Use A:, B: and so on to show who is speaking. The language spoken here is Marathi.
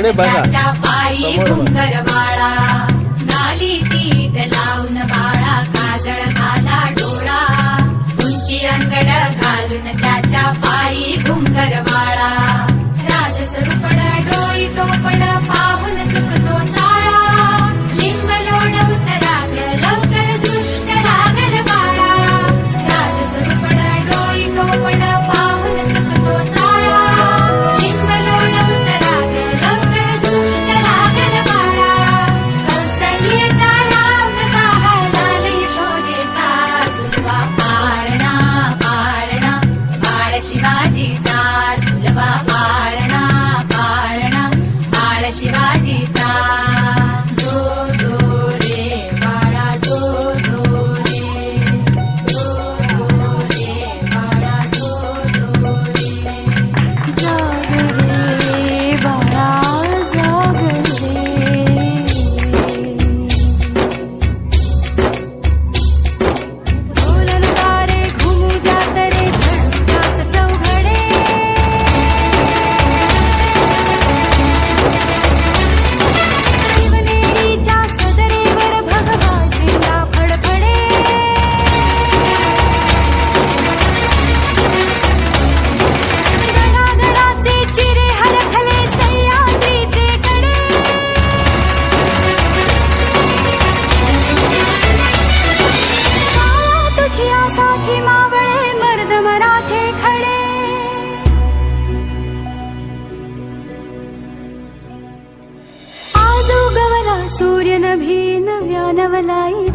A: इकडे बघा.
B: नाली बाळा काजळ डोळा. उंची अंगड घालून त्याच्या पायी घुंगर शिवाजीचा.
C: मलाई